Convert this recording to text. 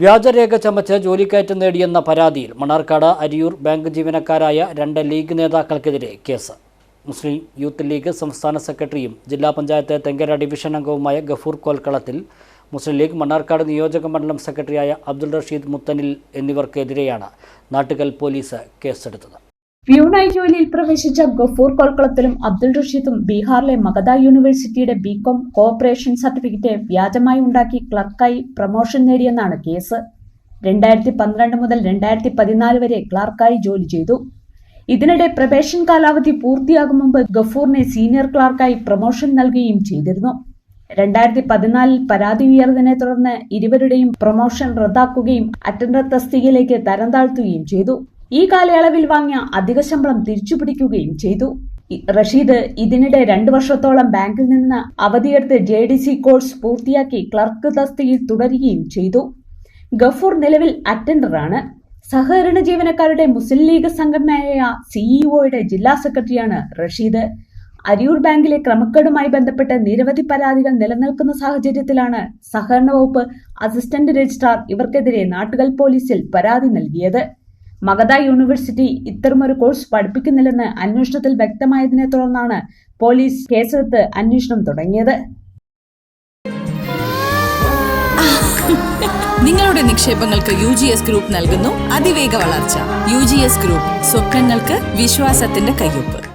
വ്യാജരേഖ ചമച്ച് ജോലിക്കയറ്റം നേടിയെന്ന പരാതിയിൽ മണാർക്കാട് അരിയൂർ ബാങ്ക് ജീവനക്കാരായ രണ്ട് ലീഗ് നേതാക്കൾക്കെതിരെ കേസ്. മുസ്ലിം യൂത്ത് ലീഗ് സംസ്ഥാന സെക്രട്ടറിയും ജില്ലാ പഞ്ചായത്ത് തെങ്കര ഡിവിഷൻ അംഗവുമായ ഗഫൂർ കോൽക്കളത്തിൽ മുസ്ലിം ലീഗ് മണ്ണാർക്കാട് നിയോജക മണ്ഡലം സെക്രട്ടറിയായ അബ്ദുൾ റഷീദ് മുത്തനിൽ എന്നിവർക്കെതിരെയാണ് നാട്ടുകൽ പോലീസ് കേസെടുത്തത്. പ്യൂണായി ജോലിയിൽ പ്രവേശിച്ച ഗഫൂർ കൊൽക്കളത്തിലും അബ്ദുൾ റഷീദും ബീഹാറിലെ മഗധ യൂണിവേഴ്സിറ്റിയുടെ ബികോം കോഓപ്പറേഷൻ സർട്ടിഫിക്കറ്റ് വ്യാജമായി ഉണ്ടാക്കി ക്ലർക്കായി പ്രമോഷൻ നേടിയെന്നാണ് കേസ്. രണ്ടായിരത്തി പന്ത്രണ്ട് മുതൽ രണ്ടായിരത്തി പതിനാല് വരെ ക്ലർക്കായി ജോലി ചെയ്തു. ഇതിനിടെ പ്രവേശൻ കാലാവധി പൂർത്തിയാകും മുമ്പ് ഗഫൂറിനെ സീനിയർ ക്ലർക്കായി പ്രമോഷൻ നൽകുകയും ചെയ്തിരുന്നു. രണ്ടായിരത്തി പതിനാലിൽ പരാതി ഉയർന്നതിനെ തുടർന്ന് ഇരുവരുടെയും പ്രമോഷൻ റദ്ദാക്കുകയും അറ്റൻഡർ തസ്തികയിലേക്ക് തരം താഴ്ത്തുകയും ചെയ്തു. ഈ കാലയളവിൽ വാങ്ങിയ അധിക ശമ്പളം തിരിച്ചു പിടിക്കുകയും ചെയ്തു. റഷീദ് ഇതിനിടെ രണ്ടു വർഷത്തോളം ബാങ്കിൽ നിന്ന് അവധിയെടുത്ത് ജെ ഡി സി കോഴ്സ് പൂർത്തിയാക്കി ക്ലർക്ക് തസ്തികയിൽ തുടരുകയും ചെയ്തു. ഗഫൂർ നിലവിൽ അറ്റൻഡറാണ് സഹകരണ ജീവനക്കാരുടെ മുസ്ലിം ലീഗ് സംഘടനയായ സിഇഒയുടെ ജില്ലാ സെക്രട്ടറിയാണ് റഷീദ്. അരിയൂർ ബാങ്കിലെ ക്രമക്കേടുമായി ബന്ധപ്പെട്ട് നിരവധി പരാതികൾ നിലനിൽക്കുന്ന സാഹചര്യത്തിലാണ് സഹകരണ വകുപ്പ് അസിസ്റ്റന്റ് രജിസ്ട്രാർ ഇവർക്കെതിരെ നാട്ടുകൽ പോലീസിൽ പരാതി നൽകിയത്. മഗധ യൂണിവേഴ്സിറ്റി ഇത്തരമൊരു കോഴ്സ് പഠിപ്പിക്കുന്നില്ലെന്ന് അന്വേഷണത്തിൽ വ്യക്തമായതിനെ തുടർന്നാണ് പോലീസ് കേസെടുത്ത് അന്വേഷണം തുടങ്ങിയത്. നിങ്ങളുടെ നിക്ഷേപങ്ങൾക്ക് യു ജി എസ് ഗ്രൂപ്പ് നൽകുന്നു അതിവേഗ വളർച്ച. യു ജി എസ് ഗ്രൂപ്പ് സ്വപ്നങ്ങൾക്ക് വിശ്വാസത്തിന്റെ കയ്യൊപ്പ്.